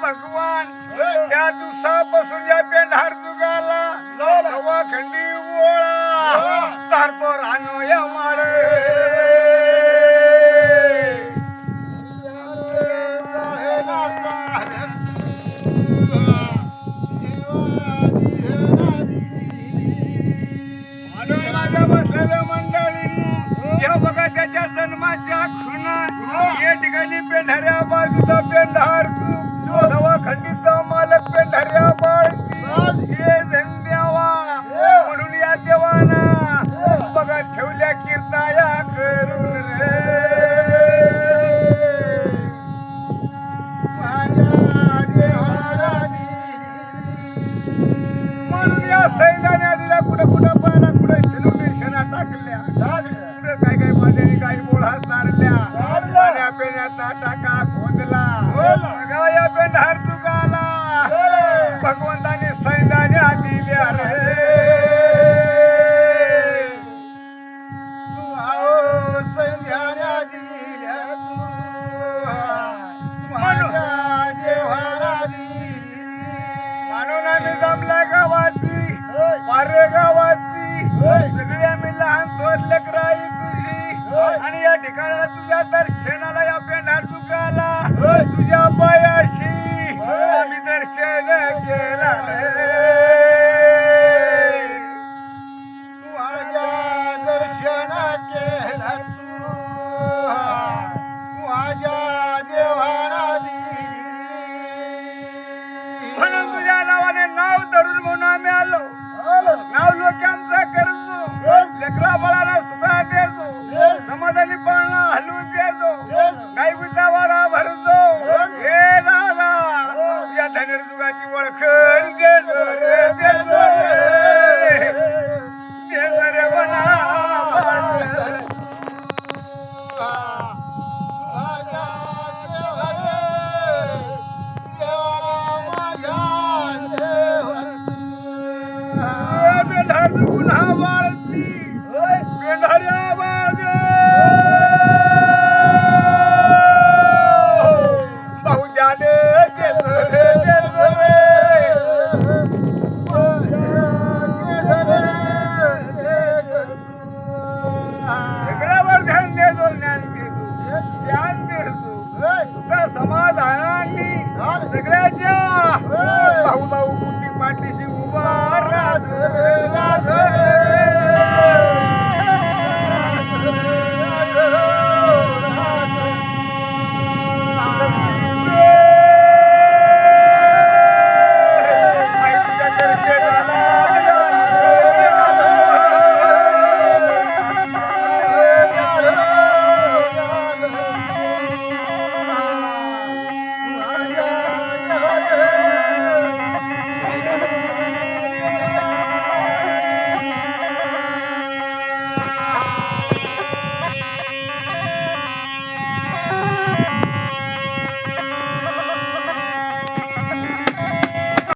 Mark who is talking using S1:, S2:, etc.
S1: भगवान त्या दिवसापासून या पेंढार जुगाला सवा खंडी ओळा तारतो रानो या माड या बघा त्याच्या जन्माच्या खुणा या ठिकाणी पेंढाऱ्या बाजूचा पेंढ Hola. Hola. Acá ya, pena. मैं हर गुनाह मारती